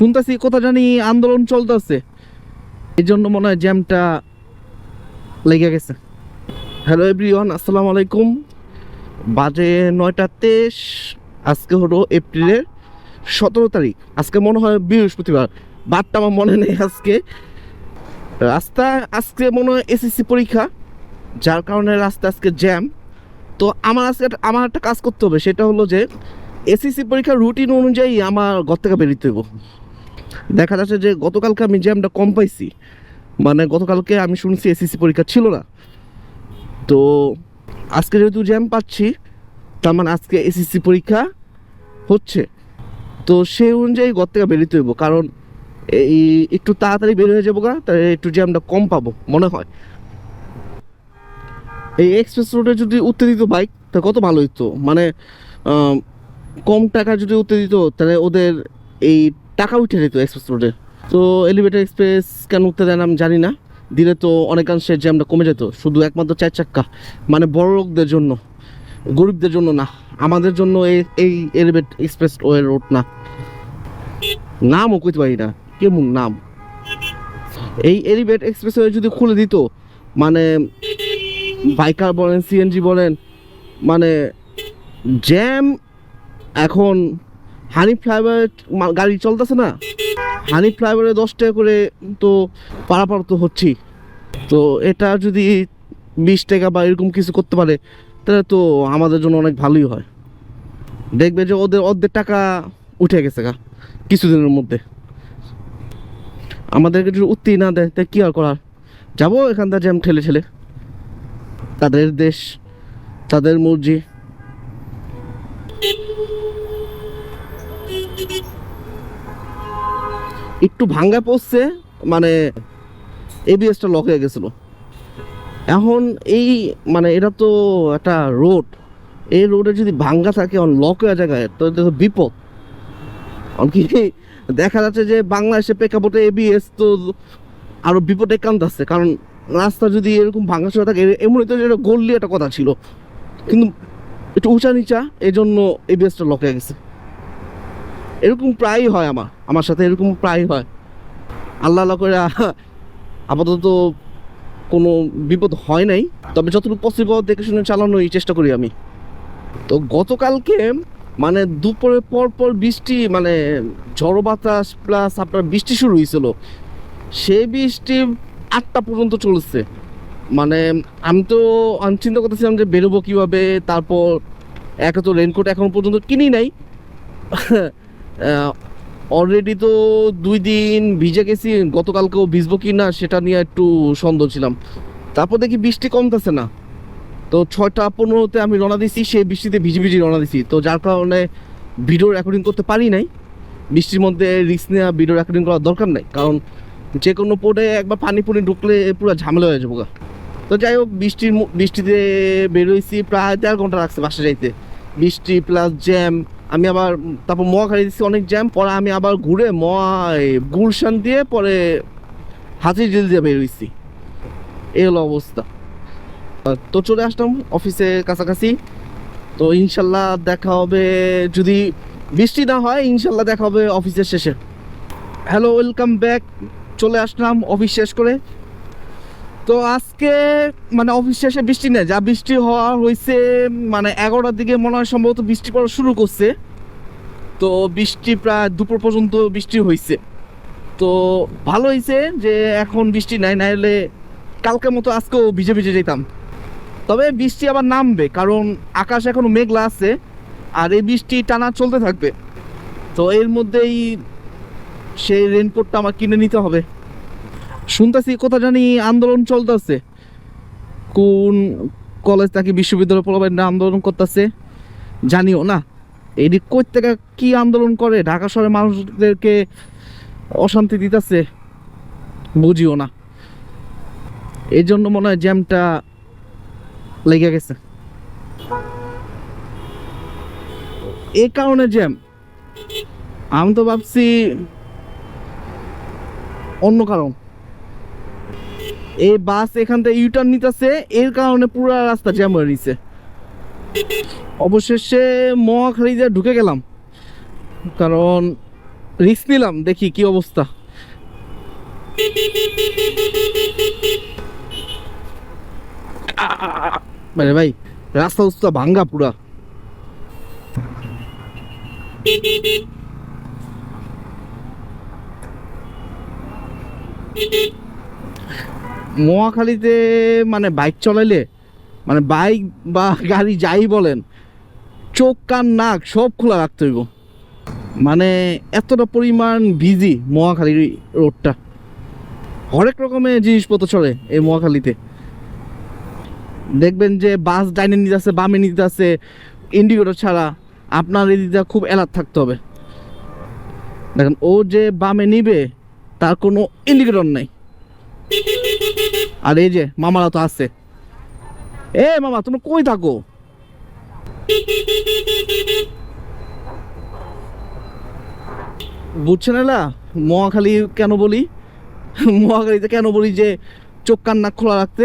শুনতেছি কোথা জানি আন্দোলন চলতেছে। এই জন্য মনে হয় জ্যামটা লেগে গেছে। হ্যালো এভরিওয়ান আসসালামু আলাইকুম। বাজে নয়টা তেইশ, আজকে হলো এপ্রিলের সতেরো তারিখ। আজকে মনে হয় বৃহস্পতিবার। বারটা আমার মনে নেই আজকে। রাস্তা আজকে মনে হয় এসএসসি পরীক্ষা, যার কারণে রাস্তা আজকে জ্যাম তো আমার আজকে আমার একটা কাজ করতে হবে, সেটা হলো যে এসএসসি পরীক্ষার রুটিন অনুযায়ী আমার ঘর থেকে বেরোতে হইব। দেখা যাচ্ছে যে গতকালকে আমি জ্যামটা কম পাইছি। মানে গতকালকে আমি শুনছি এসএসসি পরীক্ষা ছিল না। তো আজকে যেহেতু জ্যাম পাচ্ছি, তার মানে আজকে এসএসসি পরীক্ষা হচ্ছে। তো সেই অনুযায়ী ঘর থেকে বেরোতে হইব, কারণ এই একটু তাড়াতাড়ি বের হয়ে যাব গা, তাহলে একটু জ্যামটা কম পাবো, মনে হয়। এই এক্সপ্রেস রোডে যদি উঠতে দিত বাইক তা কত ভালো হতো মানে কম টাকা যদি উঠতে দিত তাহলে ওদের এই টাকা উঠে যেত এক্সপ্রেস রোডে তো এলিভেটেড এক্সপ্রেস কেন উঠতে দেয় না আমি জানি না। দিলে তো অনেকাংশে জ্যামটা কমে যেত। শুধু একমাত্র চার চাক্কা। মানে বড় লোকদের জন্য, গরিবদের জন্য না। আমাদের জন্য এই এই এলিভেট এক্সপ্রেস ওয়ে রোড না। নামও কইতে পারি না। কেমন নাম? এই এলিভেট এক্সপ্রেস ওয়ে যদি খুলে দিত মানে বাইকার বলেন সিএনজি বলেন মানে জ্যাম এখন হানি ফ্লাইওভার গাড়ি চলতেছে না। হানি ফ্লাইওভারে দশ টাকা করে তো পারাপার তো হচ্ছেই। তো এটা যদি বিশ টাকা বা এরকম কিছু করতে পারে, তাহলে তো আমাদের জন্য অনেক ভালোই হয়। দেখবে যে ওদের অর্ধেক টাকা উঠে গেছে গা, কিছুদিনের মধ্যে। আমাদেরকে যদি উঠতেই না দেয় তা কী আর করার? যাব এখান থেকে জ্যাম ঠেলে ঠেলে। তাদের দেশ, তাদের মর্জি। একটু ভাঙ্গা পড়ছে মানে এবিএসটা লক হয়ে গেছিল। এখন এই মানে এটা তো একটা রোড এই রোডে যদি ভাঙ্গা থাকে লক হয়ে জায়গায় তো এটা তো বিপদ। কি দেখা যাচ্ছে যে বাংলাদেশে প্রেক্ষাপটে এবিএস তো আরও বিপদ একান্ত আছে কারণ রাস্তা যদি এরকম ভাঙা চোরা থাকে এমনই তো যেটা গল্লি একটা কথা ছিল। কিন্তু একটু উঁচা নিচা এই জন্য এবিএসটা লক হয়ে গেছে। এরকম প্রায়ই হয় আমার আমার সাথে এরকম প্রায়ই হয়। আল্লাহ আল্লাহ করে আপাতত কোনো বিপদ হয় নাই, তবে যতটুকু পসিবল দেখে শুনে চালানোর চেষ্টা করি আমি। তো গতকালকে মানে দুপুরের পর পর বৃষ্টি মানে ঝড়ো বাতাস প্লাস আপনার বৃষ্টি শুরু হয়েছিল, সেই বৃষ্টি আটটা পর্যন্ত চলছে। মানে আমি তো আমি চিন্তা করতেছিলাম যে বেরোবো কীভাবে, তারপর একে তো রেনকোট এখন পর্যন্ত কিনি নাই। অলরেডি তো দুই দিন ভিজে গেছি, গতকালকেও ভিজবো কি না সেটা নিয়ে একটু সন্দেহ ছিলাম। তারপর দেখি বৃষ্টি কমতেছে না। তো ছয়টা পনেরোতে আমি রওনা দিছি, সেই বৃষ্টিতে ভিজি ভিজি রওনা দিছি। তো যার কারণে ভিডিও রেকর্ডিং করতে পারি নাই। বৃষ্টির মধ্যে রিস্ক নেওয়া ভিডিও রেকর্ডিং করার দরকার নাই। কারণ যে কোনো পোর্টে একবার পানি পুনি ঢুকলে পুরো ঝামেলা হয়ে যাব। তো যাই হোক, বৃষ্টির বৃষ্টিতে বেরোইছি প্রায় দেড় ঘণ্টা লাগছে বাসা যাইতে। বৃষ্টি প্লাস জ্যাম আমি আবার তারপর মোয়া খাইয়ে দিচ্ছি অনেক জ্যাম পরে আমি আবার ঘুরে এই গুলশান দিয়ে পরে হাতির জিল দিয়ে বেরোইছি এই হলো অবস্থা। তো চলে আসলাম অফিসের কাছাকাছি। তো ইনশাল্লাহ দেখা হবে, যদি বৃষ্টি না হয়, ইনশাল্লাহ দেখা হবে অফিসের শেষে। হ্যালো ওয়েলকাম ব্যাক চলে আসলাম অফিস শেষ করে। তো আজকে মানে অফিস শেষে বৃষ্টি নেই। যা বৃষ্টি হওয়া হয়েছে মানে এগারোটার দিকে মনে হয় সম্ভবত বৃষ্টি পড়া শুরু করছে। তো বৃষ্টি প্রায় দুপুর পর্যন্ত বৃষ্টি হয়েছে তো ভালো হয়েছে যে এখন বৃষ্টি নাই না হলে কালকের মতো আজকেও ভিজে ভিজে যেতাম। তবে বৃষ্টি আবার নামবে, কারণ আকাশ এখনও মেঘলা আছে, আর এই বৃষ্টি টানা চলতে থাকবে। তো এর মধ্যেই সেই রেনকোটটা আমার কিনে নিতে হবে। শুনতেছি, কোথা জানি আন্দোলন চলতেছে। কোন কলেজ নাকি বিশ্ববিদ্যালয় পোলাবাইনরা আন্দোলন করতেছে, জানিও না। এদিক কই থেকে কি আন্দোলন করে? ঢাকা শহরের মানুষদেরকে অশান্তি দিতেছে, বুঝিও না। এই জন্য মনে হয় জ্যামটা লেগে গেছে। এ কারণে জ্যাম। আমি তো ভাবছি অন্য কারণ। এই বাস এখান থেকে ইউটার্ন নিতেছে, এর কারণে পুরো রাস্তা জ্যাম হয়ে নিছে অবশেষে মহাখালীতে ঢুকে গেলাম। কারণ রিস্ক নিলাম, দেখি কি অবস্থা। মানে ভাই, রাস্তা উস্তা ভাঙ্গা পুরা। মহাখালীতে মানে বাইক চলাইলে মানে বাইক বা গাড়ি যাই বলেন, চোখ, কান, নাক সব খোলা রাখতে হইব। মানে এতটা পরিমাণ বিজি মহাখালীর রোডটা হরেক রকমের জিনিসপত্র চলে এই মহাখালীতে। দেখবেন যে বাস ডাইনে নিতে আছে, বামে নিতে আছে ইন্ডিকেটর ছাড়া আপনার এদিকে খুব অ্যালার্ট থাকতে হবে। দেখেন, ও যে বামে নিবে, তার কোনো ইন্ডিকেটর নাই। আর এই যে মামারা তো আসছে এ মামা তুমি কই থাকো? বুঝছে এলা মহাখালী কেন বলি? মহাখালীতে কেন বলি যে চোখ কান্না খোলা রাখতে?